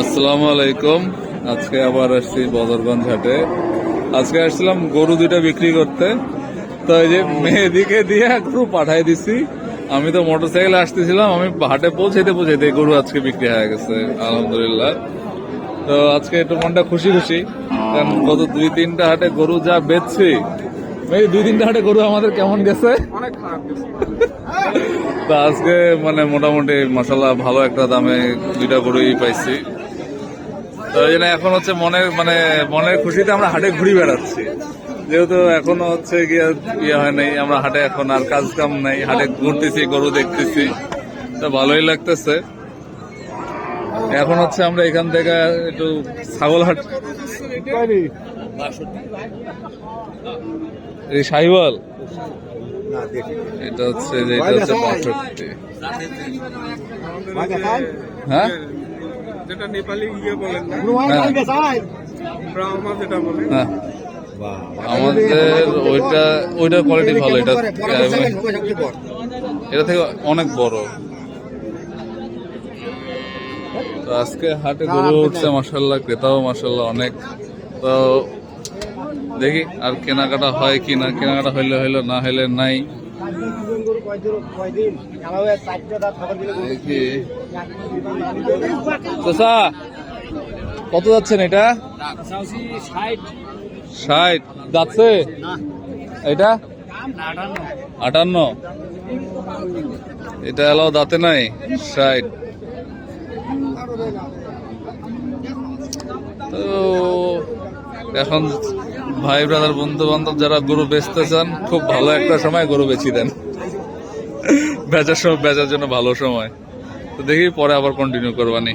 আসসালামু আলাইকুম। আজকে আবার আসছি বদরগঞ্জ হাটে। আজকে আসছিলাম গরু দুইটা বিক্রি করতে। তো এই যে মেয়েদিকে দিয়ে গরু পাঠাই দিছি। আমি তো মোটর মোটরসাইকেল আসতেছিলাম আমি হাটে পৌঁছাইতে পৌঁছাইতে গরু আজকে বিক্রি হয়ে গেছে আলহামদুলিল্লাহ। তো আজকে একটু মনটা খুশি খুশি কারণ গত দুই তিনটা হাটে গরু যা বেচছি এই দুই তিনটা হাটে গরু আমাদের কেমন গেছে? অনেক খারাপ গেছে। তো আজকে মানে মোটামুটি মশালা ভালো একটা দামে দুইটা গরুই পাইছি। তো জন্য এখন হচ্ছে মনের মানে মনের খুশিতে আমরা হাটে ঘুরি বেড়াচ্ছি। যেহেতু এখনও হচ্ছে গিয়ে ইয়ে হয় নাই, আমরা হাটে এখন আর কাজ কাম নাই, হাটে ঘুরতেছি, গরু দেখতেছি। তো ভালোই লাগতেছে। এখন হচ্ছে আমরা এখান থেকে একটু ছাগল হাট এই সাহিওয়াল? এটা হচ্ছে এটা হচ্ছে হ্যাঁ? যেটা নেপালি ইয়ে বলেন হ্যাঁ ব্রাহ্মা যেটা বলে। হ্যাঁ। আমাদের ওইটা ওইটার কোয়ালিটি ভালো এটা এটা থেকে অনেক বড়। তো আজকে হাটে গরু উঠছে মাসাল্লাহ ক্রেতাও মাসাল্লাহ অনেক। তো দেখি আর কেনাকাটা হয় কি না কেনাকাটা হইলে হইল না হইলে নাই। কত যাচ্ছেন এটা? ষাট। যাচ্ছে? এটা? আটান্ন। এটা এলাও দাঁতে নাই ষাট। তো এখন ভাই ব্রাদার বন্ধু বান্ধব যারা গরু বেচতে চান, খুব ভালো একটা সময় গরু বেচি দেন। বেচার সময়, বেচার জন্য ভালো সময়। তো দেখি পরে আবার কন্টিনিউ করবানি।